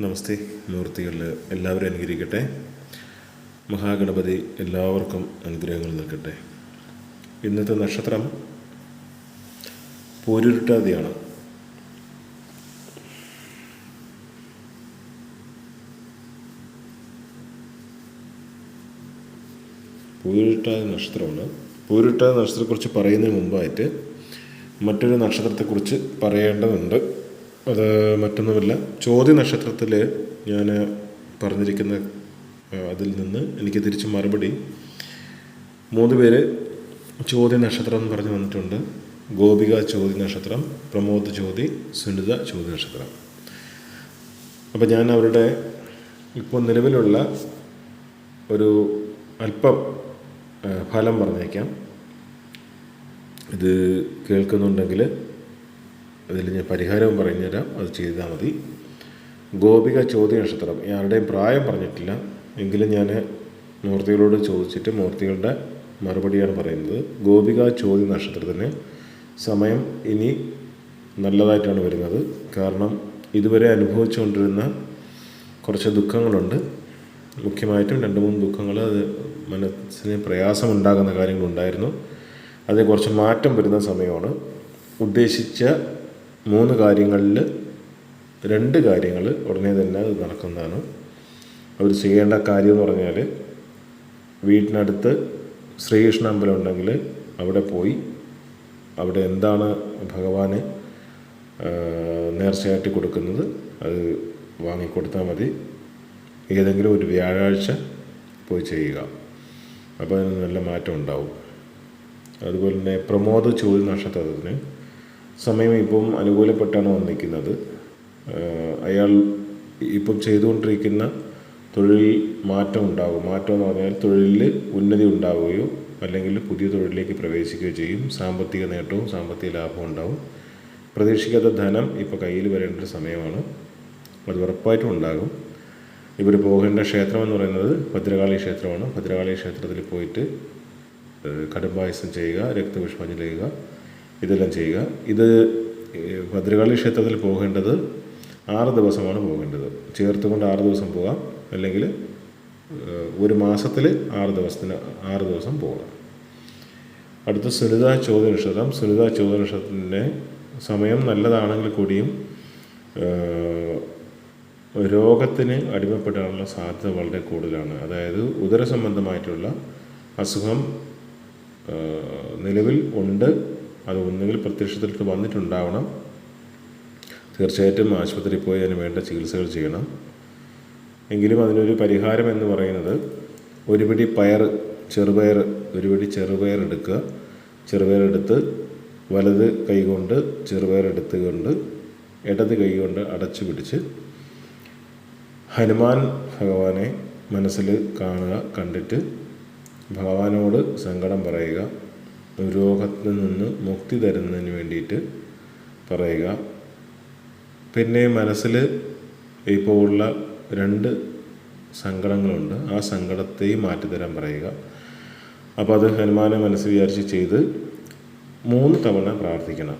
നമസ്തേ മൂർത്തികളിൽ എല്ലാവരും അനുഗ്രഹിക്കട്ടെ. മഹാഗണപതി എല്ലാവർക്കും അനുഗ്രഹങ്ങൾ നൽകട്ടെ. ഇന്നത്തെ നക്ഷത്രം പോരുരുട്ടാതിയാണ് പൂരുരുട്ടാതി നക്ഷത്രമാണ്. പൂരുരുട്ടാതി നക്ഷത്രത്തെക്കുറിച്ച് പറയുന്നതിന് മുമ്പായിട്ട് മറ്റൊരു നക്ഷത്രത്തെക്കുറിച്ച് പറയേണ്ടതുണ്ട്. അത് മറ്റൊന്നുമല്ല. ചോദ്യ നക്ഷത്രത്തിൽ ഞാൻ പറഞ്ഞിരിക്കുന്ന അതിൽ നിന്ന് എനിക്ക് തിരിച്ച് മറുപടി. മൂന്ന് പേര് ചോദ്യ നക്ഷത്രം എന്ന് പറഞ്ഞ് വന്നിട്ടുണ്ട്. ഗോപിക ചോദ്യ നക്ഷത്രം പ്രമോദ് ചോദി സുനിത ചോദ്യ നക്ഷത്രം. അപ്പോൾ ഞാൻ അവരുടെ ഇപ്പോൾ നിലവിലുള്ള ഒരു അല്പം ഫലം പറഞ്ഞേക്കാം. ഇത് കേൾക്കുന്നുണ്ടെങ്കിൽ അതിൽ ഞാൻ പരിഹാരവും പറഞ്ഞുതരാം. അത് ചെയ്താൽ മതി. ഗോപിക ചോദ്യ നക്ഷത്രം. ആരുടെയും പ്രായം പറഞ്ഞിട്ടില്ല. എങ്കിലും ഞാൻ മൂർത്തികളോട് ചോദിച്ചിട്ട് മൂർത്തികളുടെ മറുപടിയാണ് പറയുന്നത്. ഗോപിക ചോദ്യ നക്ഷത്രത്തിന് സമയം ഇനി നല്ലതായിട്ടാണ് വരുന്നത്. കാരണം ഇതുവരെ അനുഭവിച്ചുകൊണ്ടിരുന്ന കുറച്ച് ദുഃഖങ്ങളുണ്ട്. മുഖ്യമായിട്ടും രണ്ട് മൂന്ന് ദുഃഖങ്ങൾ അത് മനസ്സിന് പ്രയാസമുണ്ടാകുന്ന കാര്യങ്ങളുണ്ടായിരുന്നു. അതിന് കുറച്ച് മാറ്റം വരുന്ന സമയമാണ്. ഉദ്ദേശിച്ച മൂന്ന് കാര്യങ്ങളിൽ രണ്ട് കാര്യങ്ങൾ ഉടനെ തന്നെ അത് നടക്കുന്നതാണ്. അവർ ചെയ്യേണ്ട കാര്യം എന്ന് പറഞ്ഞാൽ വീട്ടിനടുത്ത് ശ്രീകൃഷ്ണ അമ്പലം ഉണ്ടെങ്കിൽ അവിടെ പോയി അവിടെ എന്താണ് ഭഗവാന് നേർച്ചയായിട്ട് കൊടുക്കുന്നത് അത് വാങ്ങിക്കൊടുത്താൽ മതി. ഏതെങ്കിലും ഒരു വ്യാഴാഴ്ച പോയി ചെയ്യുക. അപ്പോൾ അതിന് നല്ല മാറ്റം ഉണ്ടാവും. അതുപോലെ തന്നെ പ്രമോദ ചോദ്യ നക്ഷത്രത്തിന് സമയം ഇപ്പം അനുകൂലപ്പെട്ടാണ് വന്നിരിക്കുന്നത്. അയാൾ ഇപ്പം ചെയ്തുകൊണ്ടിരിക്കുന്ന തൊഴിൽ മാറ്റം ഉണ്ടാകും. മാറ്റം എന്ന് പറഞ്ഞാൽ തൊഴിലിൽ ഉന്നതി ഉണ്ടാവുകയോ അല്ലെങ്കിൽ പുതിയ തൊഴിലിലേക്ക് പ്രവേശിക്കുകയോ ചെയ്യും. സാമ്പത്തിക നേട്ടവും സാമ്പത്തിക ലാഭവും ഉണ്ടാവും. പ്രതീക്ഷിക്കാത്ത ധനം ഇപ്പോൾ കയ്യിൽ വരേണ്ട ഒരു സമയമാണ്. അത് ഉറപ്പായിട്ടും ഉണ്ടാകും. ഇവർ പോകേണ്ട ക്ഷേത്രം എന്ന് പറയുന്നത് ഭദ്രകാളി ക്ഷേത്രമാണ്. ഭദ്രകാളി ക്ഷേത്രത്തിൽ പോയിട്ട് കടുംബായസം ചെയ്യുക രക്തപുഷ്പാഞ്ജലി ചെയ്യുക. ഇതെല്ലാം ചെയ്യുക. ഇത് ഭദ്രകാളി ക്ഷേത്രത്തിൽ പോകേണ്ടത് ആറ് ദിവസമാണ് പോകേണ്ടത്. ചേർത്തുകൊണ്ട് ആറ് ദിവസം പോകാം. അല്ലെങ്കിൽ ഒരു മാസത്തിൽ ആറ് ദിവസത്തിന് ആറ് ദിവസം പോകണം. അടുത്ത സുനിത ചോദ്യ നക്ഷത്രം സുനിത ചോദ്യ നക്ഷത്രത്തിന്റെ സമയം നല്ലതാണെങ്കിൽ കൂടിയും രോഗത്തിന് അടിമപ്പെടാനുള്ള സാധ്യത വളരെ കൂടുതലാണ്. അതായത് ഉദര സംബന്ധമായിട്ടുള്ള അസുഖം നിലവിൽ ഉണ്ട്. അത് ഒന്നുകിൽ പ്രത്യക്ഷത്തിലേക്ക് വന്നിട്ടുണ്ടാവണം. തീർച്ചയായിട്ടും ആശുപത്രിയിൽ പോയി അതിന് വേണ്ട ചികിത്സകൾ ചെയ്യണം. എങ്കിലും അതിനൊരു പരിഹാരം എന്ന് പറയുന്നത് ഒരു പിടി പയർ ചെറുപയർ ഒരു പിടി ചെറുപയർ എടുക്കുക. ചെറുപയർ എടുത്ത് വലത് കൈകൊണ്ട് ചെറുപയർ എടുത്തുകൊണ്ട് ഇടത് കൈ കൊണ്ട് അടച്ചു പിടിച്ച് ഹനുമാൻ ഭഗവാനെ മനസ്സിൽ കാണുക കണ്ടിട്ട് ഭഗവാനോട് സങ്കടം പറയുക. രോഗത്തിൽ നിന്ന് മുക്തി തരുന്നതിന് വേണ്ടിയിട്ട് പറയുക. പിന്നെ മനസ്സിൽ ഇപ്പോൾ ഉള്ള രണ്ട് സങ്കടങ്ങളുണ്ട്. ആ സങ്കടത്തെയും മാറ്റിത്തരാൻ പറയുക. അപ്പോൾ അത് ഹനുമാനെ മനസ്സ് വിചാരിച്ച് ചെയ്ത് മൂന്ന് തവണ പ്രാർത്ഥിക്കണം.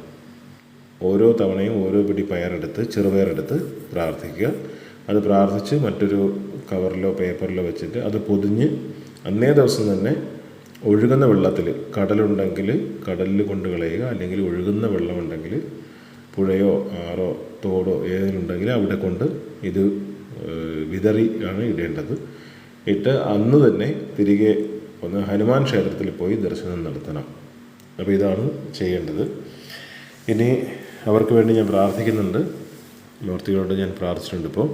ഓരോ തവണയും ഓരോ പിടി പയറെടുത്ത് ചെറുപയറെടുത്ത് പ്രാർത്ഥിക്കുക. അത് പ്രാർത്ഥിച്ച് മറ്റൊരു കവറിലോ പേപ്പറിലോ വെച്ചിട്ട് അത് പൊതിഞ്ഞ് അന്നേ ദിവസം തന്നെ ഒഴുകുന്ന വെള്ളത്തിൽ കടലുണ്ടെങ്കിൽ കടലിൽ കൊണ്ട് കളയുക അല്ലെങ്കിൽ ഒഴുകുന്ന വെള്ളമുണ്ടെങ്കിൽ പുഴയോ ആറോ തോടോ ഏതെങ്കിലും ഉണ്ടെങ്കിൽ അവിടെ കൊണ്ട് ഇത് വിതറി ആണ് ഇടേണ്ടത്. ഇട്ട് അന്ന് തന്നെ തിരികെ ഒന്ന് ഹനുമാൻ ക്ഷേത്രത്തിൽ പോയി ദർശനം നടത്തണം. അപ്പോൾ ഇതാണ് ചെയ്യേണ്ടത്. ഇനി അവർക്ക് വേണ്ടി ഞാൻ പ്രാർത്ഥിക്കുന്നുണ്ട്. മൂർത്തികളോട് ഞാൻ പ്രാർത്ഥിച്ചിട്ടുണ്ട് ഇപ്പോൾ.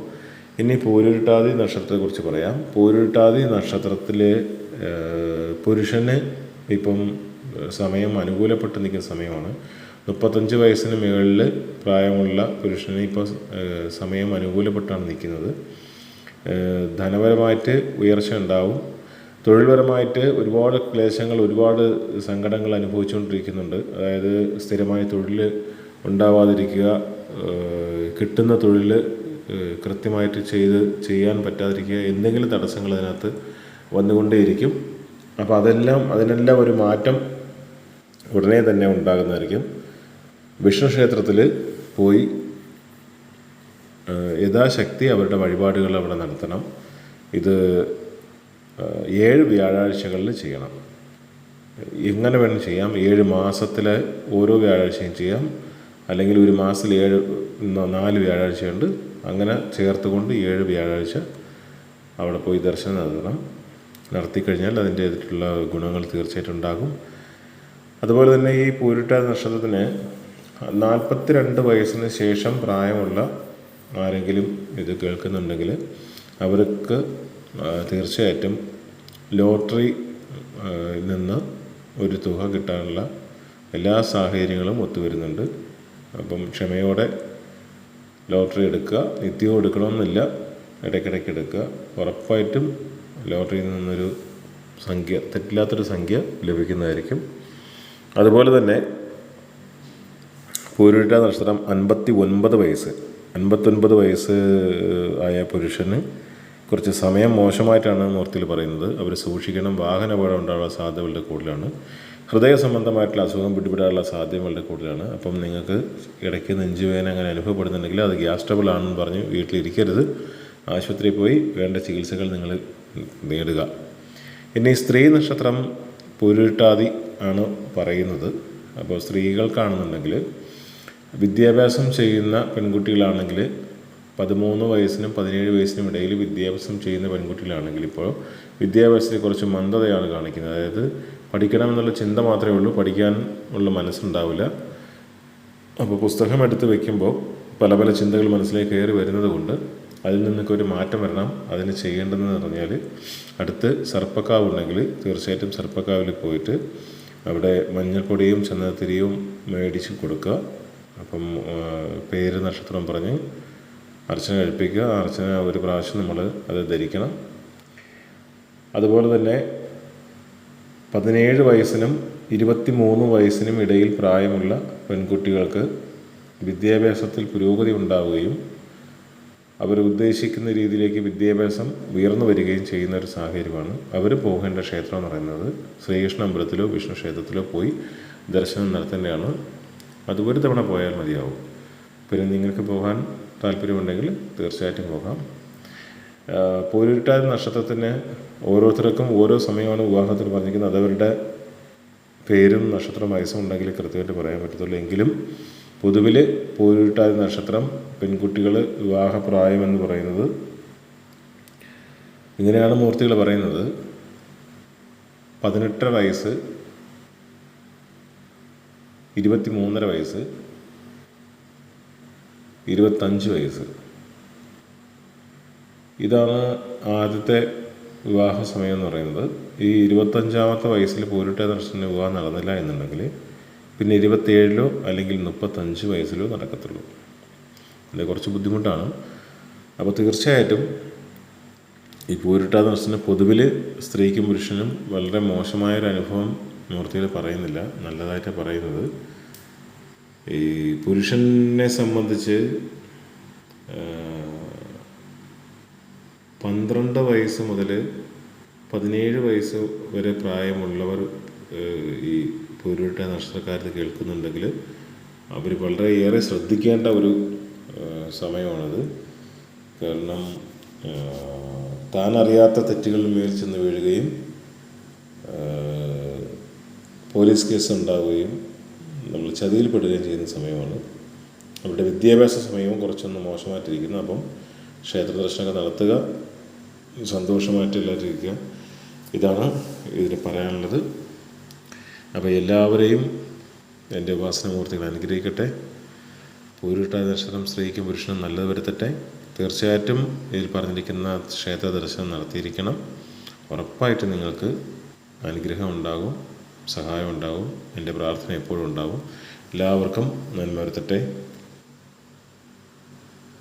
ഇനി പൂരുരുട്ടാതി നക്ഷത്രത്തെക്കുറിച്ച് പറയാം. പൂരുരുട്ടാതി നക്ഷത്രത്തിലെ പുരുഷന് ഇപ്പം സമയം അനുകൂലപ്പെട്ട് നിൽക്കുന്ന സമയമാണ്. മുപ്പത്തഞ്ച് വയസ്സിന് മുകളിൽ പ്രായമുള്ള പുരുഷന് ഇപ്പോൾ സമയം അനുകൂലപ്പെട്ടാണ് നിൽക്കുന്നത്. ധനപരമായിട്ട് ഉയർച്ച ഉണ്ടാവും. തൊഴിൽപരമായിട്ട് ഒരുപാട് ക്ലേശങ്ങൾ ഒരുപാട് സങ്കടങ്ങൾ അനുഭവിച്ചുകൊണ്ടിരിക്കുന്നുണ്ട്. അതായത് സ്ഥിരമായ തൊഴിൽ ഉണ്ടാവാതിരിക്കുക കിട്ടുന്ന തൊഴിൽ കൃത്യമായിട്ട് ചെയ്ത് ചെയ്യാൻ പറ്റാതിരിക്കുക എന്തെങ്കിലും തടസ്സങ്ങൾ അതിനകത്ത് വന്നുകൊണ്ടേയിരിക്കും. അപ്പോൾ അതെല്ലാം അതിനെല്ലാം ഒരു മാറ്റം ഉടനെ തന്നെ ഉണ്ടാകുന്നതായിരിക്കും. വിഷ്ണു ക്ഷേത്രത്തിൽ പോയി യഥാശക്തി അവരുടെ വഴിപാടുകൾ അവിടെ നടത്തണം. ഇത് ഏഴ് വ്യാഴാഴ്ചകളിൽ ചെയ്യണം. എങ്ങനെ വേണം ചെയ്യാം. ഏഴ് മാസത്തിലെ ഓരോ വ്യാഴാഴ്ചയും ചെയ്യാം. അല്ലെങ്കിൽ ഒരു മാസത്തിൽ ഏഴ് നാല് വ്യാഴാഴ്ചയുണ്ട്. അങ്ങനെ ചേർത്തുകൊണ്ട് ഏഴ് വ്യാഴാഴ്ച അവിടെ പോയി ദർശനം നടത്തണം. നടത്തിക്കഴിഞ്ഞാൽ അതിന്റേതായിട്ടുള്ള ഗുണങ്ങൾ തീർച്ചയായിട്ടും ഉണ്ടാകും. അതുപോലെ തന്നെ ഈ പൂരിട്ട നക്ഷത്രത്തിന് നാൽപ്പത്തിരണ്ട് വയസ്സിന് ശേഷം പ്രായമുള്ള ആരെങ്കിലും ഇത് കേൾക്കുന്നുണ്ടെങ്കിൽ അവർക്ക് തീർച്ചയായിട്ടും ലോട്ടറി നിന്ന് ഒരു തുക കിട്ടാനുള്ള എല്ലാ സാഹചര്യങ്ങളും ഒത്തുവരുന്നുണ്ട്. അപ്പം ക്ഷമയോടെ ലോട്ടറി എടുക്കുക. നിത്യവും എടുക്കണമെന്നില്ല. ഇടയ്ക്കിടയ്ക്ക് എടുക്കുക. ഉറപ്പായിട്ടും ലോട്ടറിയിൽ നിന്നൊരു സംഖ്യ തെറ്റില്ലാത്തൊരു സംഖ്യ ലഭിക്കുന്നതായിരിക്കും. അതുപോലെ തന്നെ പൂരിട്ട നക്ഷത്രം അൻപത്തി ഒൻപത് വയസ്സ്. അൻപത്തൊൻപത് വയസ്സ് ആയ പുരുഷന് കുറച്ച് സമയം മോശമായിട്ടാണ് മൂർത്തിയിൽ പറയുന്നത്. അവർ സൂക്ഷിക്കണം. വാഹന അപകടം ഉണ്ടാകാനുള്ള സാധ്യത വളരെ കൂടുതലാണ്. ഹൃദയ സംബന്ധമായിട്ടുള്ള അസുഖം പിടിപെടാനുള്ള സാധ്യത വളരെ കൂടുതലാണ്. അപ്പം നിങ്ങൾക്ക് ഇടയ്ക്ക് നെഞ്ചുവേദന അങ്ങനെ അനുഭവപ്പെടുന്നുണ്ടെങ്കിൽ അത് ഗ്യാസ് ട്രബിൾ ആണെന്ന് പറഞ്ഞ് വീട്ടിലിരിക്കരുത്. ആശുപത്രിയിൽ പോയി വേണ്ട ചികിത്സകൾ നിങ്ങൾ നേടുക. ഇനി സ്ത്രീ നക്ഷത്രം പുരുട്ടാതി ആണ് പറയുന്നത്. അപ്പോൾ സ്ത്രീകൾക്കാണെന്നുണ്ടെങ്കിൽ വിദ്യാഭ്യാസം ചെയ്യുന്ന പെൺകുട്ടികളാണെങ്കിൽ പതിമൂന്ന് വയസ്സിനും പതിനേഴ് വയസ്സിനും ഇടയിൽ വിദ്യാഭ്യാസം ചെയ്യുന്ന പെൺകുട്ടികളാണെങ്കിൽ ഇപ്പോൾ വിദ്യാഭ്യാസത്തെ കുറച്ച് മന്ദതയാണ് കാണിക്കുന്നത്. അതായത് പഠിക്കണം എന്നുള്ള ചിന്ത മാത്രമേ ഉള്ളൂ. പഠിക്കാൻ ഉള്ള മനസ്സുണ്ടാവില്ല. അപ്പോൾ പുസ്തകം എടുത്ത് വെക്കുമ്പോൾ പല പല ചിന്തകൾ മനസ്സിലേക്ക് കയറി വരുന്നത് കൊണ്ട് അതിൽ നിന്നൊക്കെ ഒരു മാറ്റം വരണം. അതിന് ചെയ്യേണ്ടതെന്ന് പറഞ്ഞാൽ അടുത്ത് സർപ്പക്കാവ് ഉണ്ടെങ്കിൽ തീർച്ചയായിട്ടും സർപ്പക്കാവിൽ പോയിട്ട് അവിടെ മഞ്ഞൾപ്പൊടിയും ചന്ദനത്തിരിയും മേടിച്ച് കൊടുക്കുക. അപ്പം പേര് നക്ഷത്രം പറഞ്ഞ് അർച്ചന കഴിപ്പിക്കുക. അർച്ചന ഒരു പ്രാവശ്യം നമ്മൾ അത് ധരിക്കണം. അതുപോലെ തന്നെ പതിനേഴ് വയസ്സിനും ഇരുപത്തി മൂന്ന് വയസ്സിനും ഇടയിൽ പ്രായമുള്ള പെൺകുട്ടികൾക്ക് വിദ്യാഭ്യാസത്തിൽ പുരോഗതി ഉണ്ടാവുകയും അവർ ഉദ്ദേശിക്കുന്ന രീതിയിലേക്ക് വിദ്യാഭ്യാസം ഉയർന്നു വരികയും ചെയ്യുന്ന ഒരു സാഹചര്യമാണ്. അവർ പോകേണ്ട ക്ഷേത്രം എന്ന് പറയുന്നത് ശ്രീകൃഷ്ണ അമ്പലത്തിലോ വിഷ്ണു ക്ഷേത്രത്തിലോ പോയി ദർശനം നടത്തേണ്ടതാണ്. അത് ഒരു തവണ പോയാൽ മതിയാവും. പിന്നെ നിങ്ങൾക്ക് പോകാൻ താല്പര്യമുണ്ടെങ്കിൽ തീർച്ചയായിട്ടും പോകാം. പോരിട്ടാതി നക്ഷത്രത്തിന് ഓരോരുത്തർക്കും ഓരോ സമയമാണ് വിവാഹത്തിന് പറഞ്ഞിരിക്കുന്നത്. അതവരുടെ പേരും നക്ഷത്രം വയസ്സും ഉണ്ടെങ്കിൽ കൃത്യമായിട്ട് പറയാൻ പറ്റത്തുള്ളൂ. എങ്കിലും പൊതുവിൽ പോരിട്ടാതി നക്ഷത്രം പെൺകുട്ടികൾ വിവാഹപ്രായം എന്ന് പറയുന്നത് ഇങ്ങനെയാണ് മൂർത്തികൾ പറയുന്നത്. പതിനെട്ടര വയസ്സ് ഇരുപത്തി മൂന്നര വയസ്സ് ഇരുപത്തഞ്ച് വയസ്സ്. ഇതാണ് ആദ്യത്തെ വിവാഹ സമയം എന്ന് പറയുന്നത്. ഈ ഇരുപത്തഞ്ചാമത്തെ വയസ്സിൽ പൂരിട്ട ദർശന വിവാഹം നടന്നില്ല എന്നുണ്ടെങ്കിൽ പിന്നെ ഇരുപത്തേഴിലോ അല്ലെങ്കിൽ മുപ്പത്തഞ്ച് വയസ്സിലോ നടക്കത്തുള്ളൂ. ഇത് കുറച്ച് ബുദ്ധിമുട്ടാണ്. അപ്പോൾ തീർച്ചയായിട്ടും ഈ പൂരിട്ട ദർശനം പൊതുവിൽ സ്ത്രീക്കും പുരുഷനും വളരെ മോശമായൊരു അനുഭവം മൂർത്തിയിൽ പറയുന്നില്ല. നല്ലതായിട്ട് പറയുന്നത്. ഈ പുരുഷനെ സംബന്ധിച്ച് പന്ത്രണ്ട് വയസ്സ് മുതൽ പതിനേഴ് വയസ്സ് വരെ പ്രായമുള്ളവർ ഈ പൂരുട്ട നക്ഷത്രക്കാരത്ത് കേൾക്കുന്നുണ്ടെങ്കിൽ അവർ വളരെ ഏറെ ശ്രദ്ധിക്കേണ്ട ഒരു സമയമാണത്. കാരണം താൻ അറിയാത്ത തെറ്റുകളിൽ മേൽ ചെന്ന് വീഴുകയും പോലീസ് കേസ് ഉണ്ടാവുകയും നമ്മൾ ചതിയിൽപ്പെടുകയും ചെയ്യുന്ന സമയമാണ്. അവരുടെ വിദ്യാഭ്യാസ സമയവും കുറച്ചൊന്ന് മോശമായിട്ടിരിക്കുന്നു. അപ്പം ക്ഷേത്ര ദർശനമൊക്കെ നടത്തുക സന്തോഷമായിട്ട് എല്ലാവരും ഇരിക്കുക ഇതാണ് ഇതിന് പറയാനുള്ളത്. അപ്പോൾ എല്ലാവരെയും എന്റെ ഉപാസനമൂർത്തികൾ അനുഗ്രഹിക്കട്ടെ. പൂരിട്ട ദർശനം സ്ത്രീക്കും പുരുഷനും നല്ലത് വരുത്തട്ടെ. തീർച്ചയായിട്ടും ഇതിൽ പറഞ്ഞിരിക്കുന്ന ക്ഷേത്ര ദർശനം നടത്തിയിരിക്കണം. ഉറപ്പായിട്ട് നിങ്ങൾക്ക് അനുഗ്രഹം ഉണ്ടാകും സഹായം ഉണ്ടാകും എന്റെ പ്രാർത്ഥന എപ്പോഴും ഉണ്ടാകും. എല്ലാവർക്കും നന്മ വരുത്തട്ടെ.